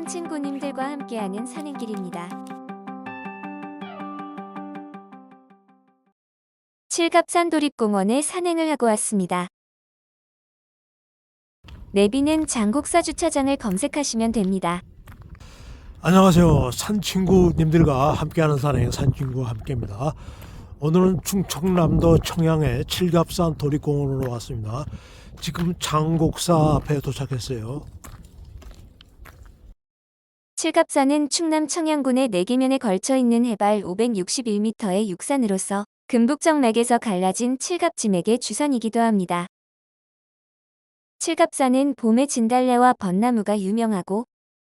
산친구님들과 함께하는 산행길입니다. 칠갑산 도립공원에 산행을 하고 왔습니다. 내비는 장곡사 주차장을 검색하시면 됩니다. 안녕하세요. 산친구님들과 함께하는 산행 산친구와 함께입니다. 오늘은 충청남도 청양의 칠갑산 도립공원으로 왔습니다. 지금 장곡사 앞에 도착했어요. 칠갑산은 충남 청양군의 네개면에 걸쳐 있는 해발 561m의 육산으로서 금북정맥에서 갈라진 칠갑지맥의 주선이기도 합니다. 칠갑산은 봄에 진달래와 벚나무가 유명하고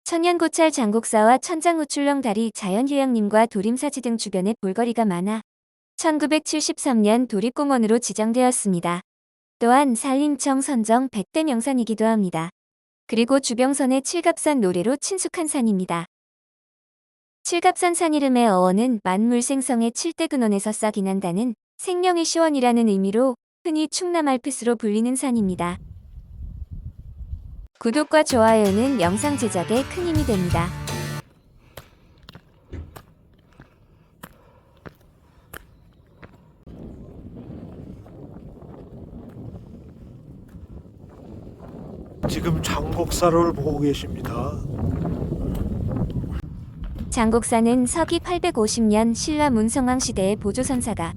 천연고찰 장곡사와 천장우출렁 다리 자연휴양림과 도림사지 등 주변에 볼거리가 많아 1973년 도립공원으로 지정되었습니다. 또한 산림청 선정 100대 명산이기도 합니다. 그리고 주병선의 칠갑산 노래로 친숙한 산입니다. 칠갑산 산 이름의 어원은 만물 생성의 칠대 근원에서 싹이 난다는 생명의 시원이라는 의미로 흔히 충남 알프스로 불리는 산입니다. 구독과 좋아요는 영상 제작에 큰 힘이 됩니다. 지금 장곡사를 보고 계십니다. 장곡사는 서기 850년 신라 문성왕 시대의 보조선사가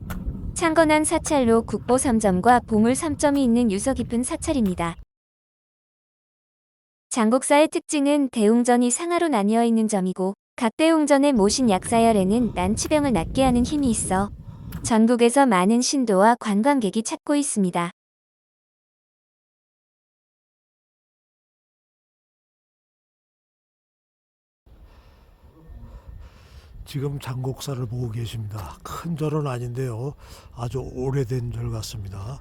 창건한 사찰로 국보 3점과 보물 3점이 있는 유서 깊은 사찰입니다. 장곡사의 특징은 대웅전이 상하로 나뉘어 있는 점이고 각 대웅전의 모신 약사열에는 난치병을 낫게 하는 힘이 있어 전국에서 많은 신도와 관광객이 찾고 있습니다. 지금 장곡사를 보고 계십니다. 큰 절은 아닌데요. 아주 오래된 절 같습니다.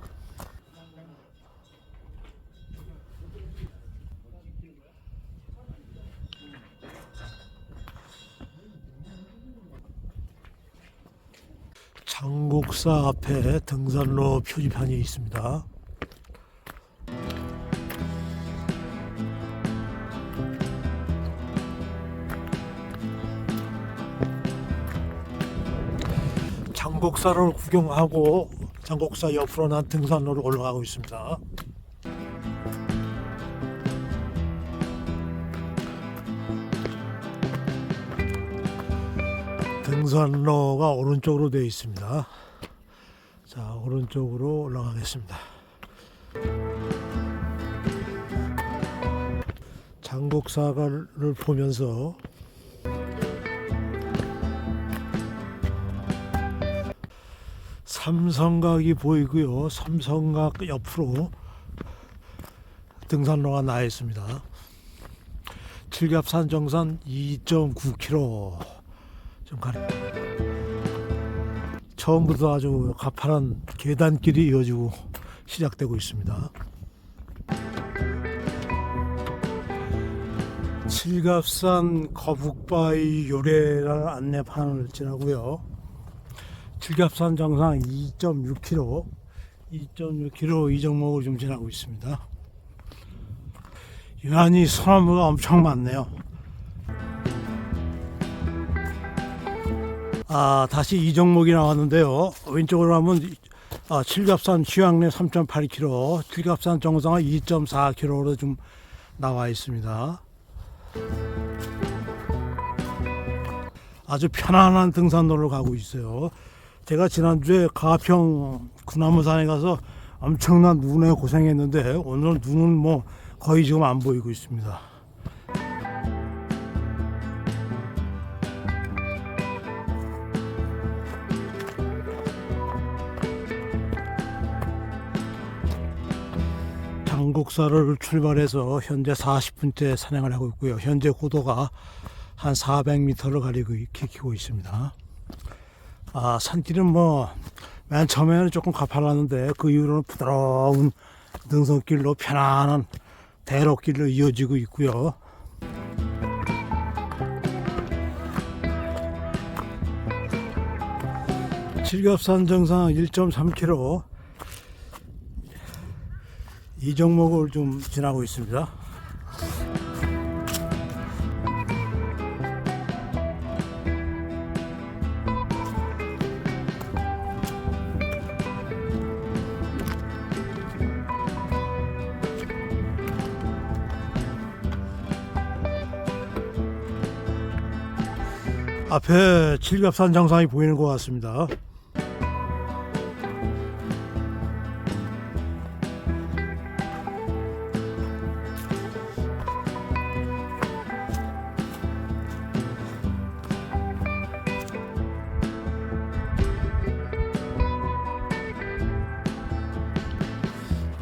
장곡사 앞에 등산로 표지판이 있습니다. 장곡사를 구경하고 장곡사 옆으로 난 등산로를 올라가고 있습니다. 등산로가 오른쪽으로 되어 있습니다. 자, 오른쪽으로 올라가겠습니다. 장곡사를 보면서 삼성각이 보이고요. 삼성각 옆으로 등산로가 나 있습니다. 칠갑산 정산 2.9km 좀 가는 처음부터 아주 가파른 계단길이 이어지고 시작되고 있습니다. 칠갑산 거북바위 요래라는 안내판을 지나고요. 칠갑산 정상 2.6km, 2.6km 이 정목을 좀 지나고 있습니다. 유난히 소나무가 엄청 많네요. 아, 다시 이 정목이 나왔는데요. 왼쪽으로 하면 아, 칠갑산 휴양내 3.8km, 칠갑산 정상은 2.4km로 좀 나와 있습니다. 아주 편안한 등산로를 가고 있어요. 제가 지난주에 가평 구나무산에 가서 엄청난 눈에 고생했는데 오늘 눈은 뭐 거의 지금 안 보이고 있습니다. 장곡사를 출발해서 현재 40분째 산행을 하고 있고요. 현재 고도가 한 400m를 가리고 키고 있습니다. 아, 산길은 뭐, 맨 처음에는 조금 가팔랐는데, 그 이후로는 부드러운 능선길로 편안한 대로길로 이어지고 있고요. 칠갑산 정상 1.3km 이 종목을 좀 지나고 있습니다. 앞에 칠갑산 정상이 보이는 것 같습니다.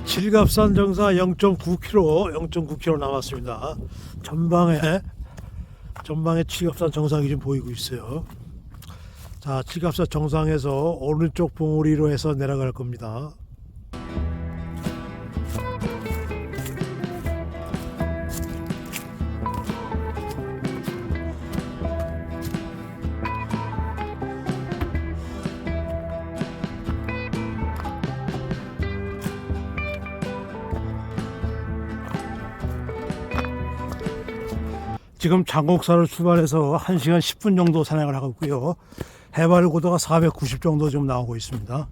칠갑산 정상 0.9km, 0.9km 남았습니다. 전방에 전방에 칠갑산 정상이 좀 보이고 있어요. 자, 칠갑산 정상에서 오른쪽 봉우리로 해서 내려갈 겁니다. 지금 장곡사를 출발해서 1시간 10분 정도 산행을 하고 있고요. 해발 고도가 490 정도 좀 나오고 있습니다.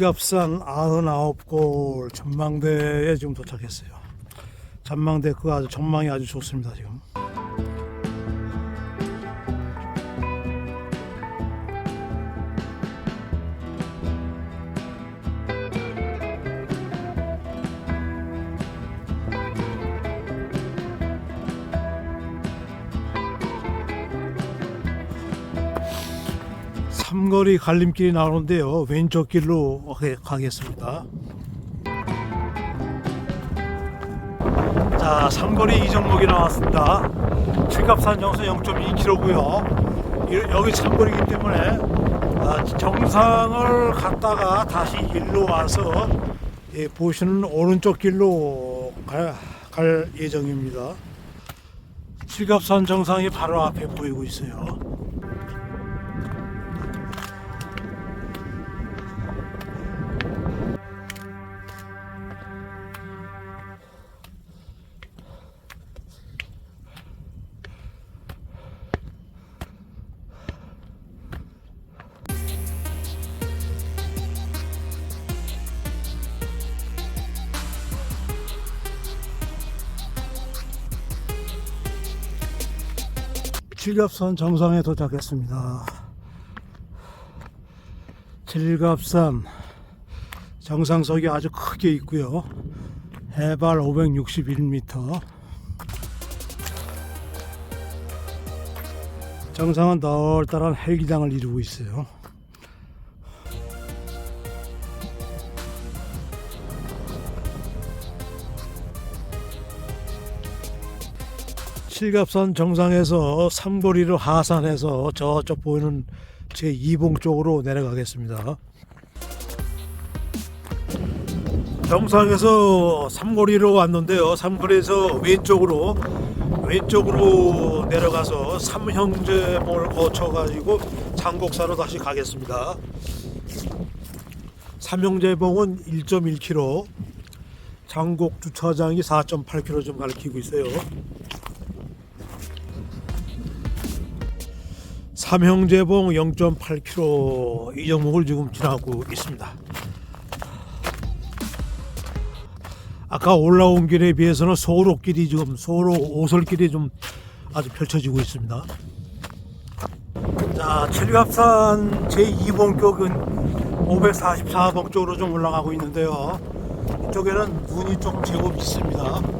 칠갑산 99골 전망대에 지금 도착했어요. 전망대 그 아주 전망이 아주 좋습니다 지금. 삼거리 갈림길이 나오는데요. 왼쪽 길로 가- 가겠습니다. 자, 삼거리 이정목이 나왔습니다. 칠갑산 정선 0.2km고요. 여기 삼거리이기 때문에 아, 정상을 갔다가 다시 일로 와서 예, 보시는 오른쪽 길로 갈, 갈 예정입니다. 칠갑산 정상이 바로 앞에 보이고 있어요. 칠갑산 정상에 도착했습니다. 칠갑산 정상석이 아주 크게 있고요. 해발 561m. 정상은 널따란 헬기장을 이루고 있어요. 칠갑산 정상에서 삼거리로 하산해서 저쪽 보이는 제 2봉 쪽으로 내려가겠습니다. 정상에서 삼거리로 왔는데요. 삼거리에서 왼쪽으로 왼쪽으로 내려가서 삼형제봉을 거쳐가지고 장곡사로 다시 가겠습니다. 삼형제봉은 1.1km, 장곡 주차장이 4.8km 좀 가리키고 있어요. 삼형제봉 0.8km 이 종목을 지금 지나고 있습니다. 아까 올라온 길에 비해서는 소로길이 지금 소로 오솔길이 좀 아주 펼쳐지고 있습니다. 자, 칠갑산 제2봉 쪽은 544봉 쪽으로 좀 올라가고 있는데요. 이쪽에는 눈이 조금 제법 있습니다.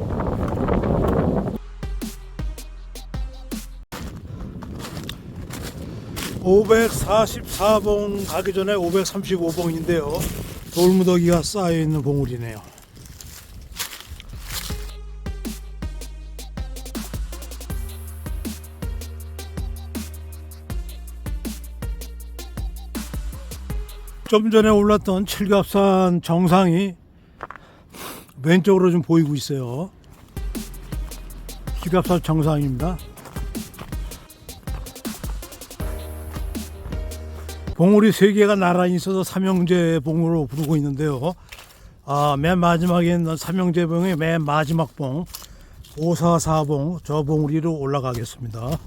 (544봉) 가기 전에 (535봉인데요) 돌무더기가 쌓여 있는 봉우리네요. 좀 전에 올랐던 칠갑산 정상이 왼쪽으로 좀 보이고 있어요. 칠갑산 정상입니다. 봉우리 세 개가 나란히 있어서 삼형제 봉으로 부르고 있는데요. 아, 맨 마지막에 있는 삼형제 봉의 맨 마지막 봉 544봉 저 봉우리로 올라가겠습니다.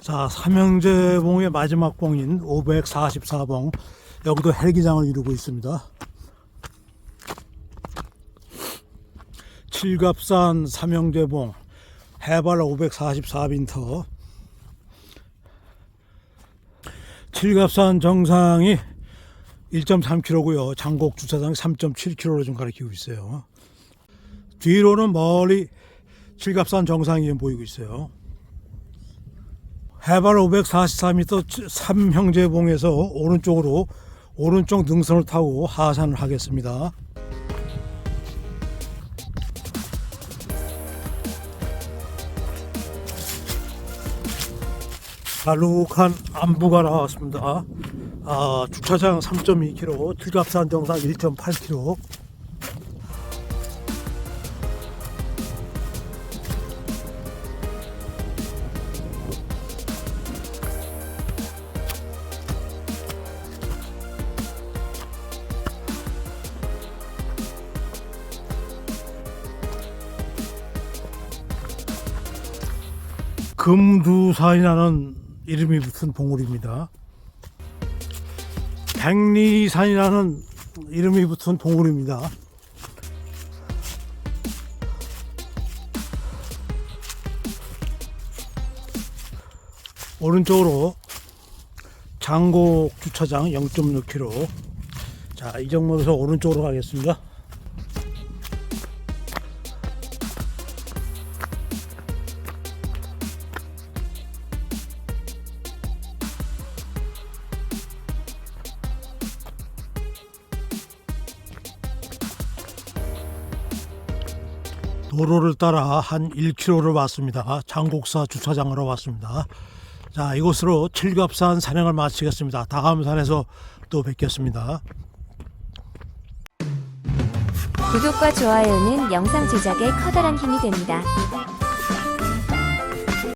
자, 삼형제 봉의 마지막 봉인 544봉 여기도 헬기장을 이루고 있습니다. 칠갑산 삼형제봉 해발 544m 칠갑산 정상이 1.3km고요. 장곡 주차장이 3.7km로 좀 가리키고 있어요. 뒤로는 멀리 칠갑산 정상이 좀 보이고 있어요. 해발 544m 삼형제봉에서 오른쪽으로 오른쪽 능선을 타고 하산을 하겠습니다. 갈룩한 안부가 나왔습니다. 아, 주차장 3.2km, 칠갑산 정상 1.8km. 금두산이라는 이름이 붙은 봉우리입니다. 백리산이라는 이름이 붙은 봉우리입니다. 오른쪽으로 장곡 주차장 0.6km. 자, 이 정도에서 오른쪽으로 가겠습니다. 도로를 따라 한 1km를 왔습니다. 장곡사 주차장으로 왔습니다. 자, 이곳으로 칠갑산 산행을 마치겠습니다. 다음 산에서 또 뵙겠습니다. 구독과 좋아요는 영상 제작에 커다란 힘이 됩니다.